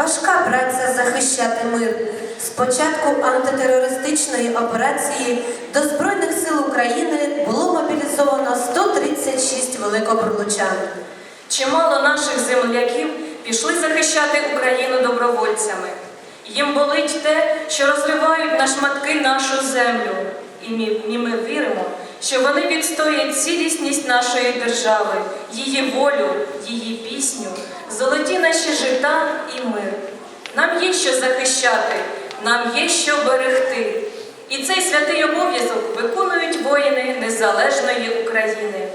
Важка праця захищати мир. З початку антитерористичної операції до Збройних сил України було мобілізовано 136 великобрлучан. Чимало наших земляків пішли захищати Україну добровольцями. Їм болить те, що розривають на шматки нашу землю. І ми, і ми віримо, що вони відстоять цілісність нашої держави, її волю, її пісню, золоті наші жита і мир. Нам є що захищати, нам є що берегти. І цей святий обов'язок виконують воїни незалежної України.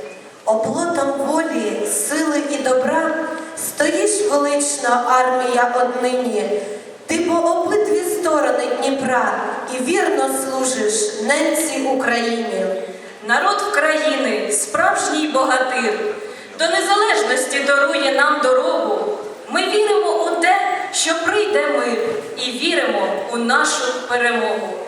Оплотом волі, сили і добра стоїш велична армія однині. Ти по обидві сторони Дніпра і вірно служиш ненці Україні. Народ України справжній богатир, до незалежності дарує нам дорогу. Ми віримо у те, що прийде мир, і віримо у нашу перемогу.